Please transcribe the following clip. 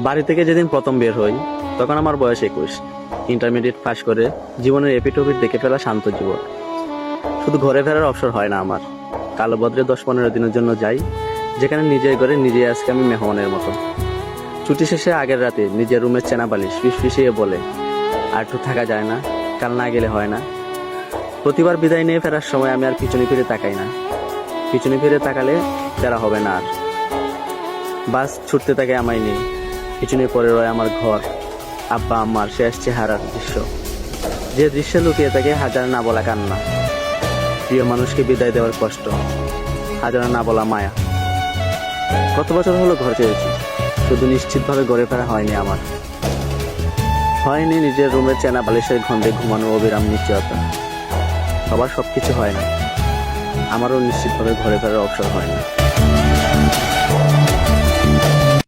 বাড়ি থেকে যেদিন প্রথম বের হই, তখন আমার বয়স একুশ। ইন্টারমিডিয়েট পাস করে জীবনের এপিটোপিট দেখে ফেলা শান্ত জীবন শুধু ঘরে ফেরার অবসর হয় না আমার। কালো বদ্রে দশ পনেরো দিনের জন্য যাই, যেখানে নিজের ঘরে নিজে আজকে আমি মেহমানের মতো। ছুটি শেষে আগের রাতে নিজের রুমের চেনা বালিশ ফিস ফিসিয়ে বলে, আর একটু থাকা যায় না, কাল না গেলে হয় না। প্রতিবার বিদায় নিয়ে ফেরার সময় আমি আর পিছনে ফিরে তাকাই না। পিছনে ফিরে তাকালে ফেরা হবে না আর। বাস ছুটতে থাকে আমায় নিয়ে। পিছনে পড়ে রয় আমার ঘর। আব্বা, আম্মার শেষ চেহারার দৃশ্য। যে দৃশ্যে লুকিয়ে থাকে, হাজার না বলা কান্না। প্রিয় মানুষকে বিদায় দেওয়ার কষ্ট। হাজার না বলা মায়া। কত বছর হলো ঘর চেয়েছি শুধু নিশ্চিতভাবে গড়ে ফেরা হয়নি আমার। হয়নি নিজের রুমের চেনা বালিশের ঘন্টে ঘুমানো অবিরাম নিশ্চয়তা। সবার সব কিছু হয় না। আমারও নিশ্চিতভাবে ঘরে ফেরার অবসর হয় না।